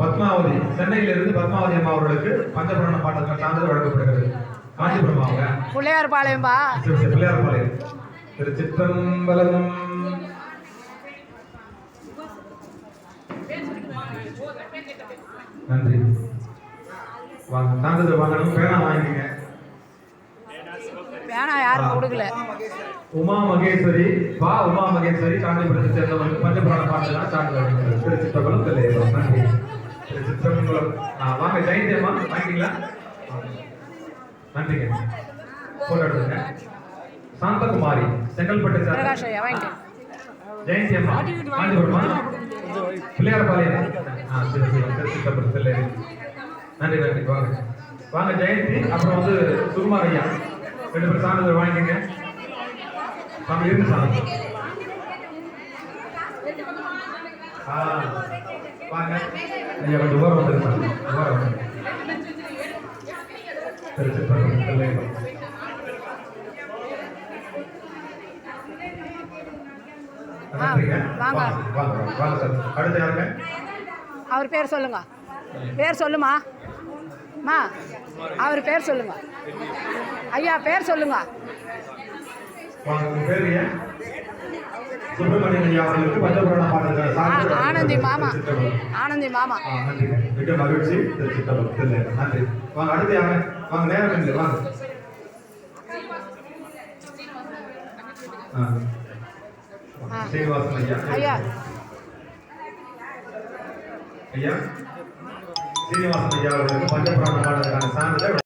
பத்மாவதி சென்னையிலிருந்து பத்மாவதி அம்மா அவர்களுக்கு பஞ்சபுராண பாட்டுக்கான சான்றிதழ் வழங்கப்படுகிறது. காஞ்சிபுரம் அவங்க பிள்ளையார் பாளையம்பா சரி, சரி, பிள்ளையார்பாளையம். திருச்சிற்றம்பலம் நன்றி. வாங்க சான்றிதழ் வாங்கணும் பேனா வாங்கிக்கங்க. பேனா யாரும் கொடுக்கல. உமா மகேஸ்வரி பா உமா மகேஸ்வரி காஞ்சிபுரத்தை சேர்ந்தவர்களுக்கு பஞ்சபுராண பாட்டுக்கான சான்றிதழ் திருச்சிற்றம்பலம் தெல்லையப்பம் நன்றி. ஆ, வாங்க ஜெயந்தி அம்மா வாங்கிட்டீங்களா? நன்றிங்க. எடுத்துங்க சாந்தகுமாரி செங்கல்பட்டு சார். ஜெயந்தி அம்மா காஞ்சிபுரமா பிள்ளையார்பாளையம் தெல்லை நன்றி நன்றி. வாங்க. வாங்க ஜெயந்தி. அப்புறம் வந்து சுகுமார் ஐயா. ரெண்டு பேரும் சான்றிதழ் வாங்கிக்கங்க. சாமி இருந்து ஆ வாங்க. ஐயா கொஞ்சம் ஓரம் வந்துருங்க ஓரம் வந்து திருச்சிற்றம்பலம் தெல்லை நன்றிங்க வாங்க. வாங்க வாங்க வாங்க சார். அடுத்து யாருங்க? அவர் பேர் சொல்லுங்க. பேர் சொல்லுமா? மா அவர் பேர் சொல்லுங்க. ஐயா பேர் சொல்லுங்க வாங்க உங்க பேர் ஏன் சுப்பிரமணியன் ஐயா அவர்களுக்கு பஞ்சபுராண பாடல்கள் ஆனந்தி மாமா. ஆனந்தி மாமா. மிக மகிழ்ச்சி. நன்றி. வாங்க அடுத்து யாருங்க வாங்க நேரம் இல்லை வாங்க. ஐயா. ஐயா. ஐயா. சீனிவாசன் ஐயா அவர்களுக்கு பஞ்சபுராண பாடலுக்கான சான்றிதழ்